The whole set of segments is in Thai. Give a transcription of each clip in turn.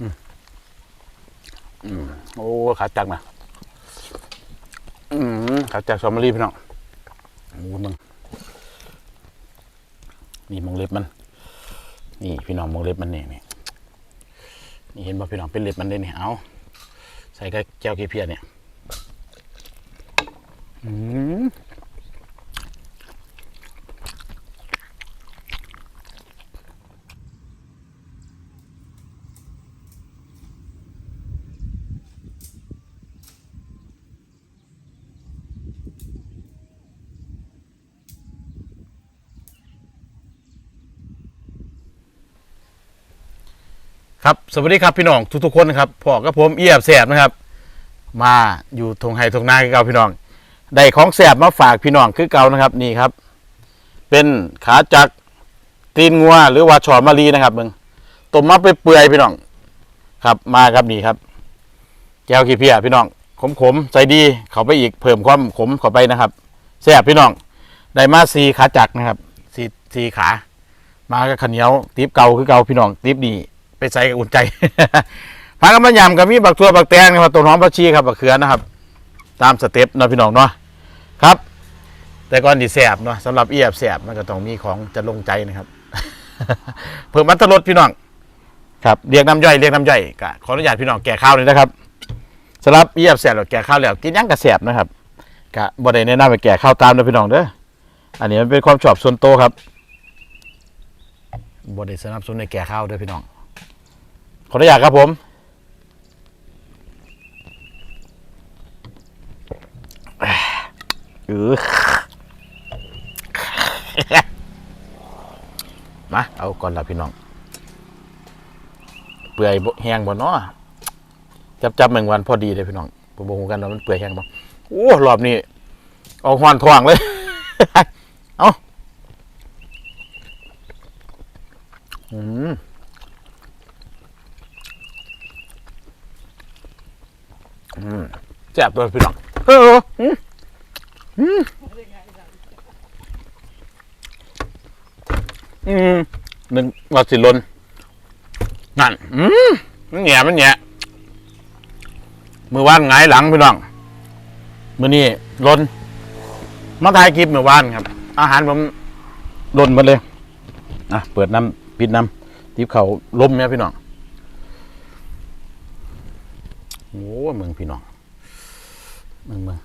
อืมโอ้ขาจักนะอืมขาจักสอมมะลีพี่น้องโอ้มึงนี่มองเล็บมัน นี่พี่น้องมองเล็บมันนี่นี่นี่เห็นป่ะพี่น้องเป็นเล็บมันเลยนี่ยเอาใส่กับแก้วกีเพียเนี่ยอืม ครับ สวัสดีครับพี่น้องทุกๆคนนะครับพ่อกับผมเอียบแสบนะครับ มาอยู่ทงไฮทงนาคือเก่าพี่น้องได้ของแสบมาฝากพี่น้องคือเก่านะครับนี่ครับ เป็นขาจักรตีนงัวหรือว่าชอมะลีนะครับมึงต้มมาไปเปื่อยพี่น้อง ครับมาครับนี่ครับแก้วขี้เพียพี่น้องขมๆใจดีเขาไปอีกเพิ่มความขมเข้าไปนะครับแสบพี่น้องได้มาสีขาจักรนะครับสีสีขา มากับขันเหนียวตีบเก่าคือเก่าพี่น้องตีบดี ไปใส่กับอุ่นใจพากันมายำกับมีบักตัวบักแตงนะครับตัวน้องบักชีครับบักเขือนะครับ ตามสเต็ปนาะพี่น้องเนาะครับ แต่ก่อนดีแสบเนาะสำหรับเอียบแสบมันก็ต้องมีของจะลงใจนะครับ เพิ่มมัตรสพี่น้องครับเรียกน้ำย่อยเรียกน้ำย่อยก็ขออนุญาตพี่น้องแก่ข้าวเลยนะครับสำหรับเอียบแสบหรือแก่ข้าวแล้วกินยังกระแสบนะครับกะบ่ได้แนะนำไปแก่ข้าวตามนะพี่น้องเด้ออันนี้มันเป็นความชอบส่วนตัวครับบ่ได้สนับสนุนในแก่ข้าวเด้อพี่น้อง ขออนุญาตครับผม เออมา เอาก่อนละพี่น้อง เปื่อยบ่แห้งบ่เนาะจับจับแมงวันพอดีเลยพี่น้องผมบอกกันว่ามันเปื่อยแห้งบ่โอ้รอบนี้เอาหอนทองเลย เอาอืม แซ่บตัวพี่น้องเอออืมอืมอืมหนึ่งวัดสิลนนั่น อืมมันแหน่มันแหน่มือว่านหงายหลังพี่น้อง มือนี่ลนมาถ่ายคลิปมือว่านครับ อาหารผมลนหมาเลย อะ เปิดน้ำปิดน้ำทิพเขาลมเนี่ยพี่น้อง โอ้เมืองพี่น้องเมืองเมือง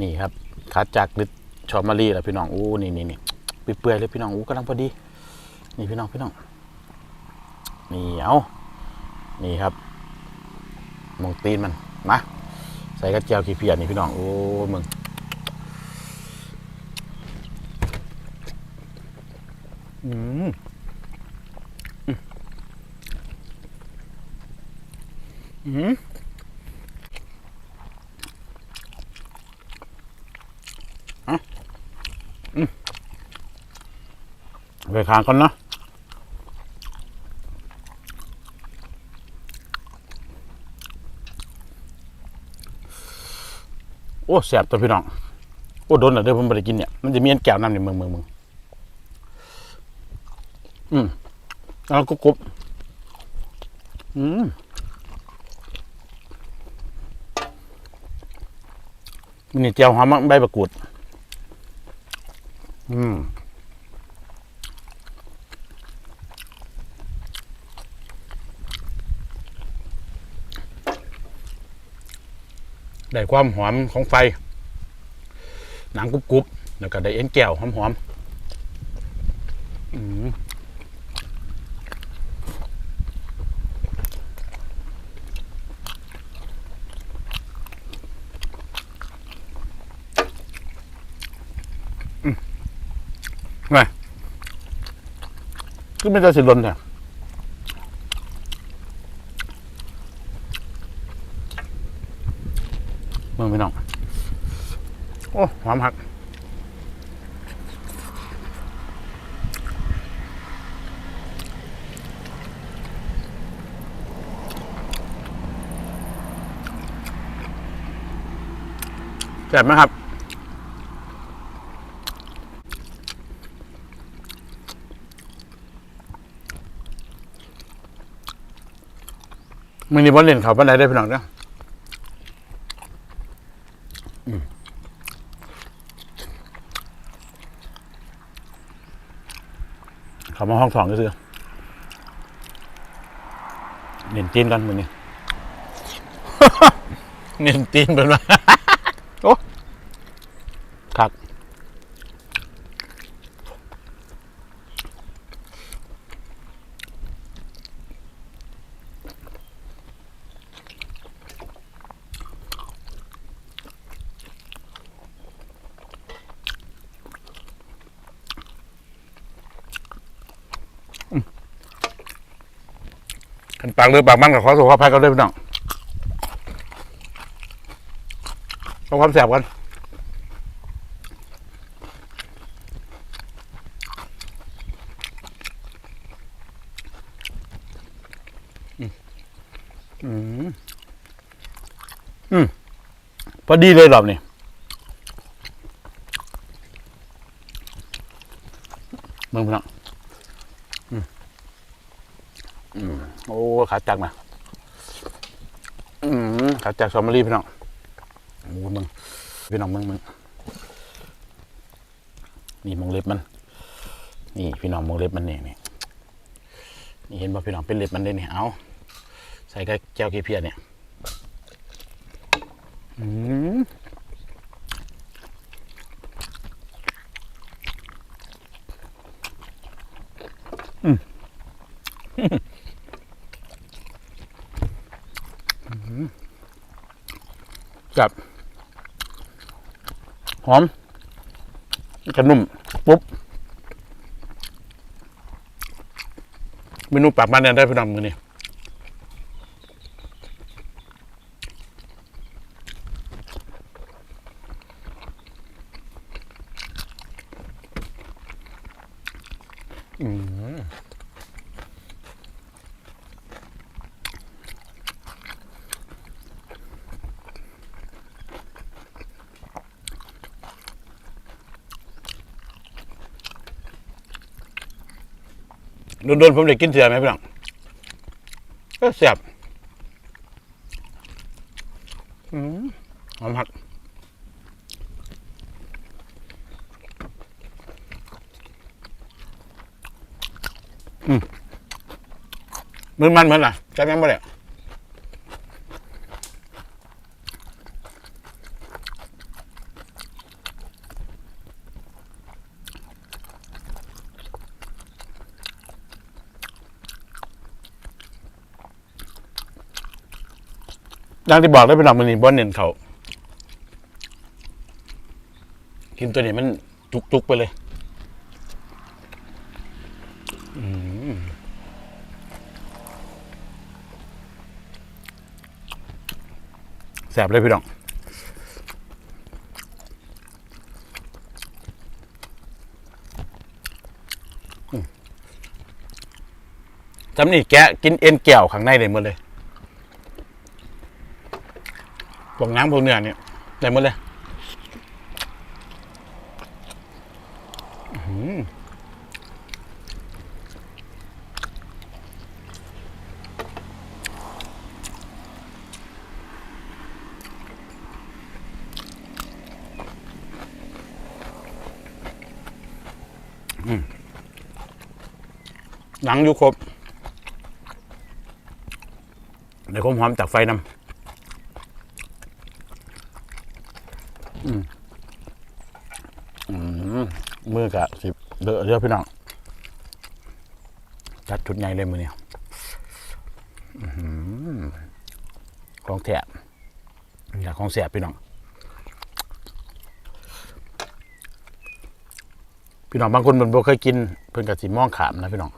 นี่ครับขาจากหรือชอมารีแหละพี่น้องโอ้นี่นี่นี่เปื่อยเลยพี่น้องโอ้กำลังพอดี นี่พี่น้องพี่น้องนี่เอานี่ครับมองตีนมันมาใส่กระเจียวขี้เพียนี่พี่น้องโอ้มึงอืมอืม ไปคางก่อนเนาะโอ้แสบตัวพี่น้อง โอ้โดนเหรอเดี๋ยวผมไปกินเนี่ย มันจะมีอันแก้วน้ำในเมืองเมืองเมืองอืมแล้วก็กรุบอืมนี่เจียวหอมใบประกูดอืม ได้ความหอมของไฟ หนังกรุบๆแล้วก็ได้เอ็นแก้วหอมๆอืมอืมไงคือไม่ได้สิลนเนี่ย เมืองพี่น้อง โอ้ หอมหักแซ่บไหมครับมือนี้บอลเล่นเขาปันไดได้พี่น้องเนาะอืมเขา มาห้องสองก็คือเน้นตีนกันมือนี้เน้นตีนเป็นว่าโอ้ากเรือปากมันกับขอสุขภาพกันด้วยพี่น้องเอาความแสบกันอืมอืมอืมพอดีเลยรอบนี้มึงพี่น้อง โอ้ขาจักนะอืมขาจักซอมารีพี่น้องโอ้มึงพี่น้องมึงมึงนี่มองเล็บมัน นี่พี่น้องมองเล็บมันนี่นี่นี่เห็นป่ะพี่น้องเป็นเล็บมันเลยนี่เอาใส่กับแก้วเกเพียเนี่ย อืม กับหอมกระนุ่มปุ๊บเมนูปากบ้านเนี่ยได้พี่น้องมือนี่อืม โดนๆผมได้กินเสือไหมพี่น้องก็แสบหอมหักอืมมันมันเหมือนอะจับยังไม่ได้ ดังที่บอกได้เป็นหลักมันนี่บอลเน้นเขากินตัวนี้มันจุกๆไปเลยแสบเลยพี่น้องจำนี่แกะกินเอ็นแก้วข้างในได้หมดเลย พวกน้ำพวกเนื้อเนี่ยได้หมดเลยหืมหนังอยู่ครบเดี๋ยวผมหอมจากไฟนำ มมือกะสิเดอะเยอะพี่น้องจัดชุดใหญ่เลยมือเนี่ยอื้อหือของแถบอยากของแสบพี่น้อง พี่น้องบางคนมันบ่เคยกิน เพิ่นกะสิมองขามนะพี่น้อง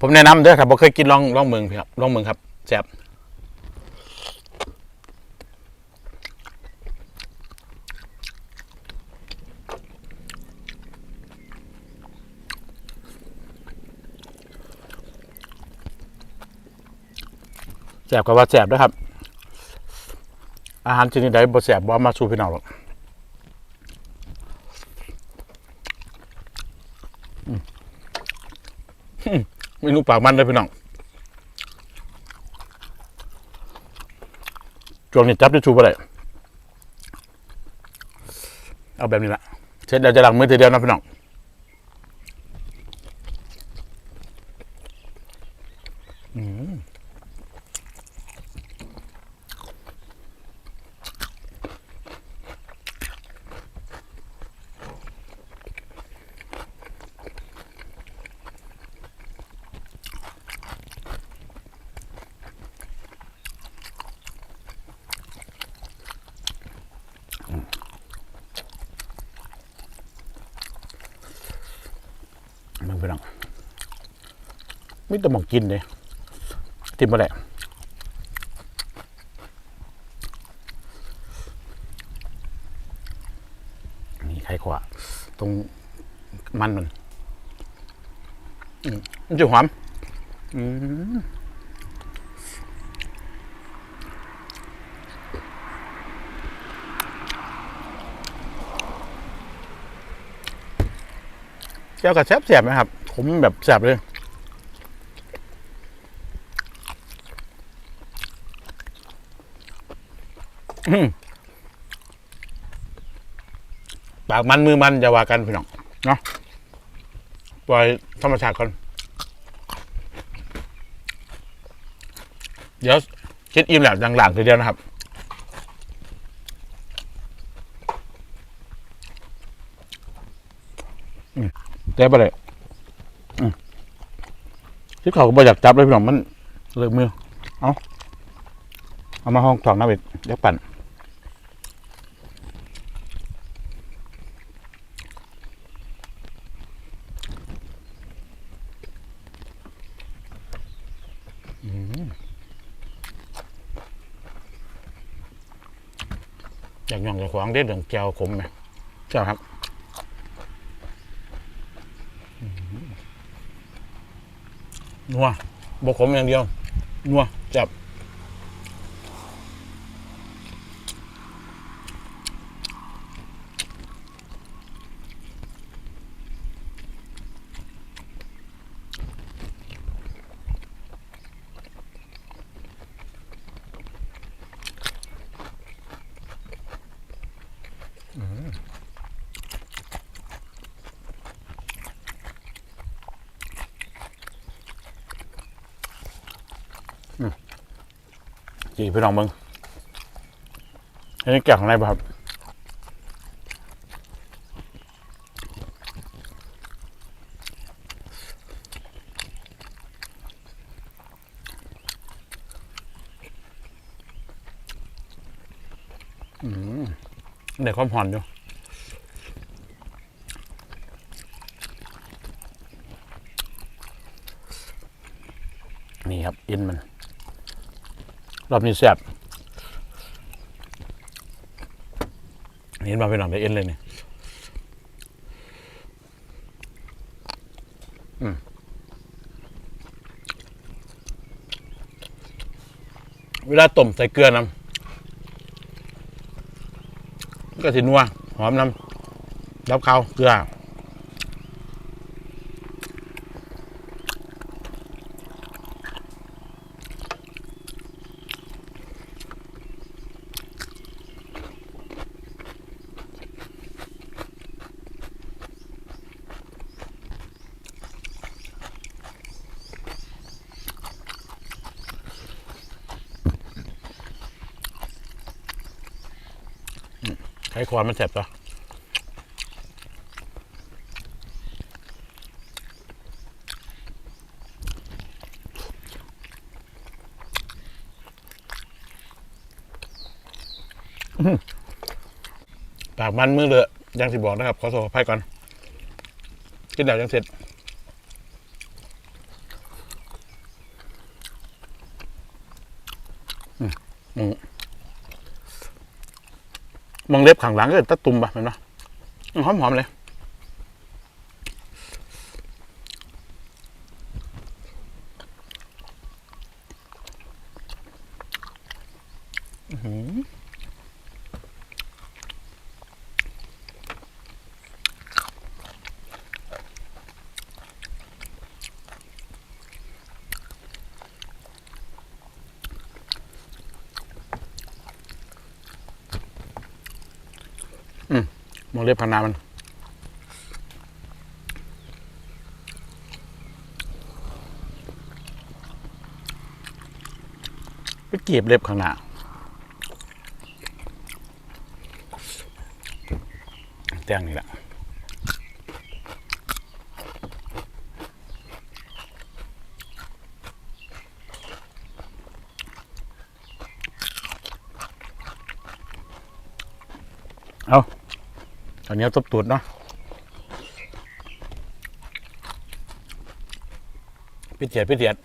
ผมแนะนำเด้อถ้าบ่เคยกินลองลองเมืองครับลองเมืองครับแซ่บ แสบกับว่าแสบนะครับ อาหารชนิดใดบ่แสบบ่ามาสู้พี่น้องหรอกเมนูปากมันเลยพี่น้องจวงนี่จับจะชูไปเลยเอาแบบนี้ละเช็ดแล้วจะหลังมือทีเดียวนะพี่น้อง มึงพี่น้องมิตรหมองกินเลยทิมมาแหละนี่ไข่ขวาตรงมันมันอืมมันจะหอม อืม เจ้ากับแซ่บแสบๆนะครับ ผมแบบแสบเลยปากมันมือมันอย่าว่ากันพี่น้องเนาะปล่อยธรรมชาติก่อนเดี๋ยวคิดอิ่มแล้วหลังๆทีเดียวนะครับ เจ๊ไปเลยที่เขาก็บ่อยากจับเลยพี่น้องมันเลิกมือ เอาเอามาห้องถองน้ำเบ็ดเดี๋ยวปั่นอยากย่องจะขวางเด็ดเรื่องแก้วขมไหมเจ้าครับอื้อหือ นัวบกขมอย่างเดียวนัวจับจี พี่น้องมึงอันนี้แกะของอะไรครับเด็กความผ่อนอยู่นี่ครับอินมัน รอบนี้แซ่บเห็นมาเป็นหนังได้เอ็นเลยเนี่ยอืมเวลาต้มใส่เกลือน้ำก็สินัวหอมน้ำรับข้าเกลือ ไข่ความมันแสบปะปากมันมือเลยยังสิบอกนะครับ ขอโทษขอภัยก่อนกินแล้วยังเสร็จอืมอื มองเล็บข้างหลังก็ตะตุ่มปะเห็นปะหอมๆเลย มองเล็บพนามัน ไปเก็บเล็บข้างหน้าแจ้งนี่แหละเอา ตอนนี้ตบตูดเนาะพี่เจียดพี่เจียด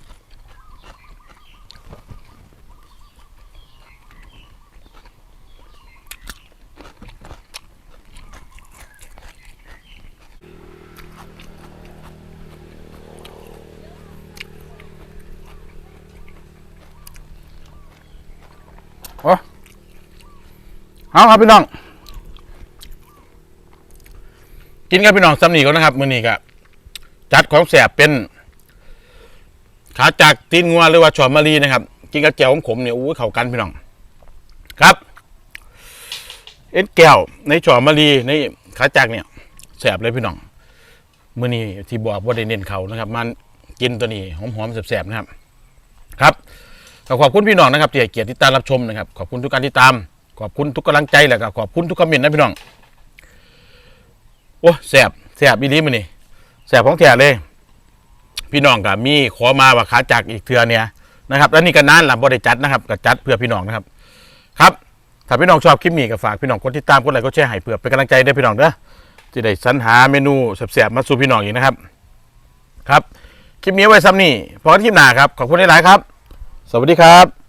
เอาครับพี่น้อง กินกับพี่น้องซ้ำนี่ก่อนนะครับมื้อนี้ก็จัดของแสบเป็น ขาจากตีนงัวหรือว่าชอมมะลีนะครับ กินกับแจ่วของขมเนี่ยอู้เข้ากันพี่น้อง ครับ เอ็นแก้วในชอมมะลีในขาจากเนี่ยแสบเลยพี่น้องมื้อนี้ที่บอกว่าได้เน้นเขานะครับ มันกินตัวนี้หอมๆแสบๆนะครับ ครับขอบคุณพี่น้องนะครับที่ให้เกียรติติดตามรับชมนะครับ ขอบคุณทุกการติดตาม ขอบคุณทุกกำลังใจแหละก็ขอบคุณทุกคอมเมนต์นะพี่น้อง อ้แสบแสบอีนี้มันนี่แสบของแท้เลย พี่น้องก็มีขอมาว่าขาจากอีกเทือเนี่ยนะครับแล้วนี่ก็นานละบริจัดนะครับก็จัดเพื่อพี่น้องนะครับ ครับถ้าพี่น้องชอบคลิปนี้ก็ฝากพี่น้องกดติดตามกดไลค์กดแชร์ให้เพื่อเป็นกำลังใจได้พี่น้องเด้อที่ได้สรรหาเมนูแสบๆมาสู่พี่น้องอีกนะครับ ครับ คลิปนี้ไว้ซ้ำนี่พอกันคลิปหน้าครับ ขอบคุณหลายๆครับ สวัสดีครับ